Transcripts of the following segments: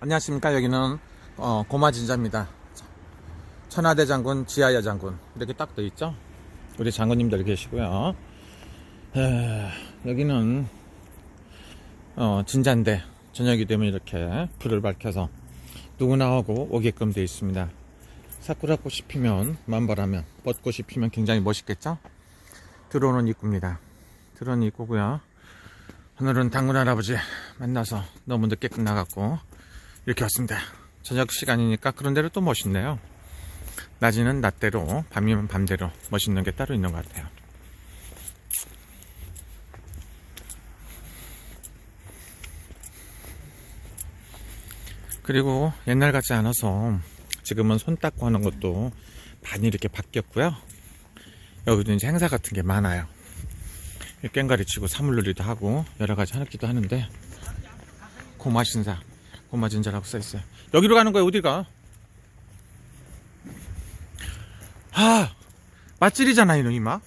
안녕하십니까. 여기는 어, 고마진자입니다. 천하대 장군 지하야 장군. 이렇게 딱 돼 있죠? 우리 장군님들 계시고요. 에, 여기는 어, 진자인데 저녁이 되면 이렇게 불을 밝혀서 누구나 오고 오게끔 되어 있습니다. 사쿠라 꽃이 피면 만발하면 벚꽃이 피면 굉장히 멋있겠죠? 들어오는 입구입니다. 들어오는 입구고요. 오늘은 당군 할아버지 만나서 너무 늦게 끝나갖고 이렇게 왔습니다. 저녁 시간이니까 그런 대로 또 멋있네요. 낮이는 낮대로, 밤이면 밤대로 멋있는 게 따로 있는 것 같아요. 그리고 옛날 같지 않아서 지금은 손 닦고 하는 것도 많이 이렇게 바뀌었고요. 여기도 이제 행사 같은 게 많아요. 꽹가리 치고 사물놀이도 하고 여러 가지 하기도 하는데 고마신사 고마진자라고 써있어요. 여기로 가는 거야 어디가? 아 맛집이잖아 이놈 이마.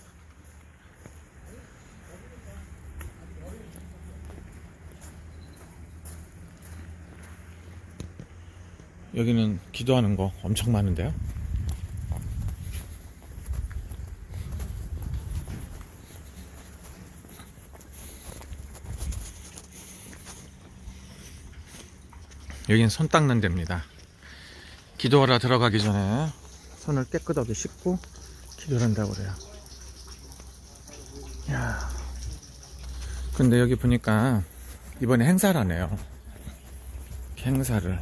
여기는 기도하는 거 엄청 많은데요 여긴 손 닦는 데입니다. 기도하러 들어가기 전에 손을 깨끗하게 씻고 기도를 한다고 그래요. 야 근데 여기 보니까 이번에 행사라네요. 행사를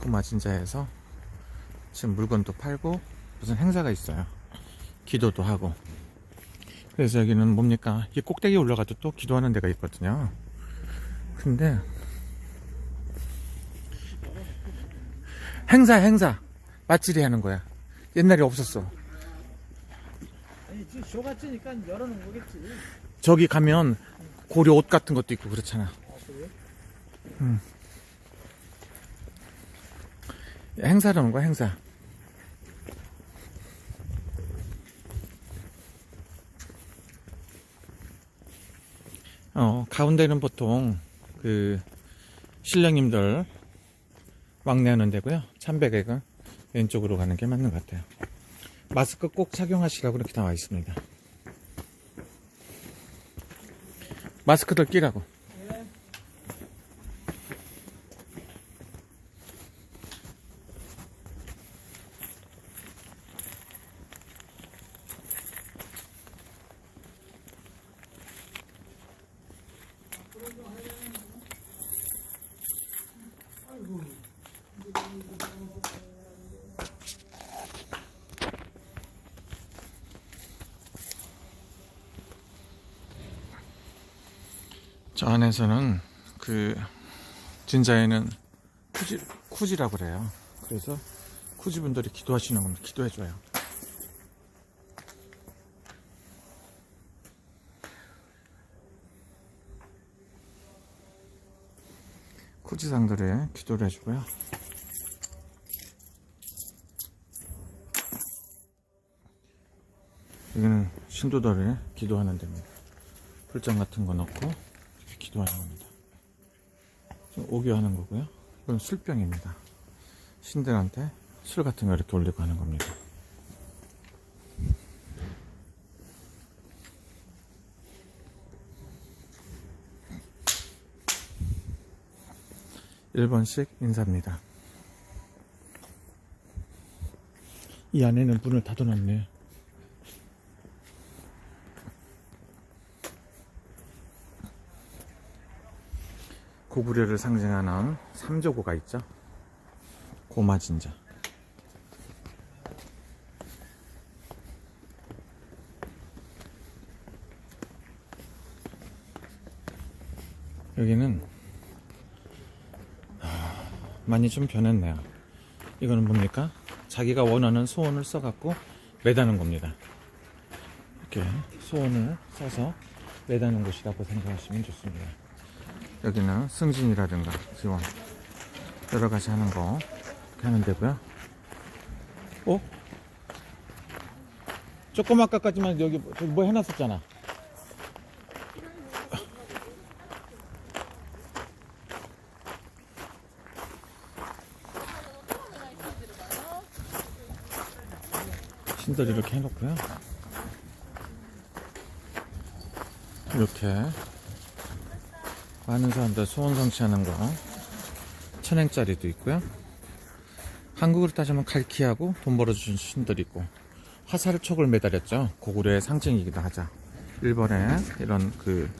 꼬마진자에서 지금 물건도 팔고 무슨 행사가 있어요. 기도도 하고. 그래서 여기는 뭡니까? 이 꼭대기에 올라가도 또 기도하는 데가 있거든요. 근데 행사 행사. 맛질이 하는 거야. 옛날에 없었어. 아니 지금 쇼같으니까 열어놓은 거겠지. 저기 가면 고려 옷 같은 것도 있고 그렇잖아. 음. 행사라는 거야 행사? 어 가운데는 보통 그 신령님들 왕래하는 데고요. 참배객은 왼쪽으로 가는 게 맞는 것 같아요. 마스크 꼭 착용하시라고 이렇게 나와 있습니다. 마스크들 끼라고. 저 안에서는 그 진자에는 쿠지 쿠지라고 그래요. 그래서 쿠지 분들이 기도하시는 겁니다. 기도해줘요. 쿠지상들의 기도를 해주고요. 여기는 신도들의 기도하는 데입니다. 풀장 같은 거 넣고 이렇게. 좀 오교하는 거고요. 이건 술병입니다. 신들한테 술 같은 거 이렇게 올리고 하는 겁니다. 일번씩 인사입니다. 이 안에는 문을 닫아놨네. 고구려를 상징하는 삼조고가 있죠. 고마진자. 여기는 하, 많이 좀 변했네요. 이거는 뭡니까? 자기가 원하는 소원을 써갖고 매다는 겁니다. 이렇게 소원을 써서 매다는 곳이라고 생각하시면 좋습니다. 여기는 승진이라든가 지원 여러 가지 하는 거 하면 되고요. 어? 조금 아까까지만 여기 뭐, 뭐 해놨었잖아. 신들 이렇게 해놓고요. 이렇게 많은 사람들 소원 성취하는 거 천행짜리도 있고요. 한국으로 따지면 칼키하고 돈 벌어주신 신들 있고 화살촉을 매달렸죠. 고구려의 상징이기도 하죠. 일본에 이런 그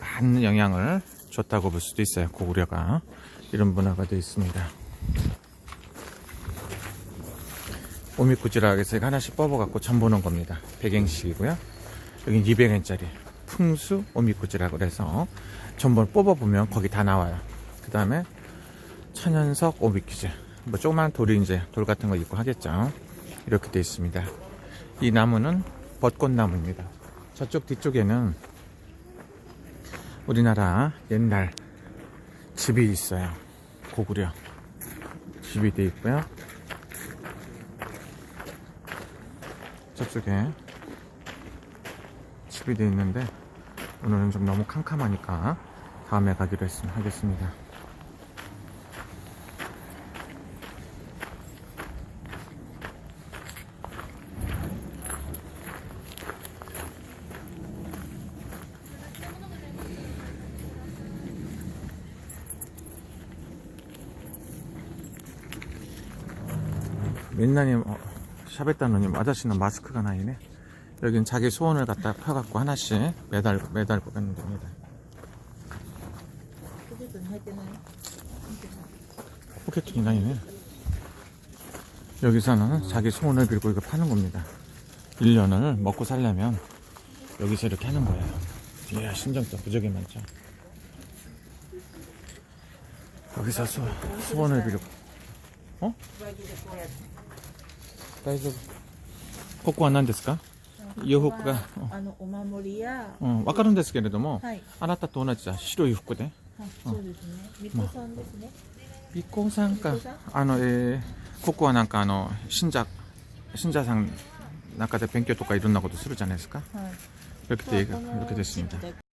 많은 영향을 줬다고 볼 수도 있어요. 고구려가 이런 문화가 되어 있습니다. 오미쿠지락에서 이거 하나씩 뽑아갖고 전 보는 겁니다. 100엔씩이고요. 여기 200엔짜리 풍수 오미쿠지라고 해서 전번 뽑아보면 거기 다 나와요. 그 다음에 천연석 오미쿠지 뭐 조그만 돌이 이제 돌 같은 거 있고 하겠죠. 이렇게 되어 있습니다. 이 나무는 벚꽃나무입니다. 저쪽 뒤쪽에는 우리나라 옛날 집이 있어요. 고구려 집이 되어 있고요. 저쪽에 집이 되어 있는데 오늘은 좀 너무 캄캄하니까 다음에 가기로 했, 하겠습니다. 민나님 어, 샤베타노님 아저씨는 마스크가 나이네 여긴 자기 소원을 갖다 펴갖고 하나씩 매달, 매달고 가는 겁니다 ポケットに入ってない 포켓이 나이네 여기서는 자기 소원을 빌고 이거 파는 겁니다 1년을 먹고 살려면 여기서 이렇게 하는 거예요 이야 신정도 무지하게 많죠 여기서 소, 소원을 빌고 어? 大丈夫ここは何ですか 洋服が、あのお守りや、うん、わかるんですけれども、はい、あなたと同じだ白い服ではい、そうですね。みこさんですね。一行さんか一行さんあのえーここはなんかあの信者信者さん中で勉強とかいろんなことするじゃないですかはい。 이렇게 돼 이렇게 됐습니다地域だ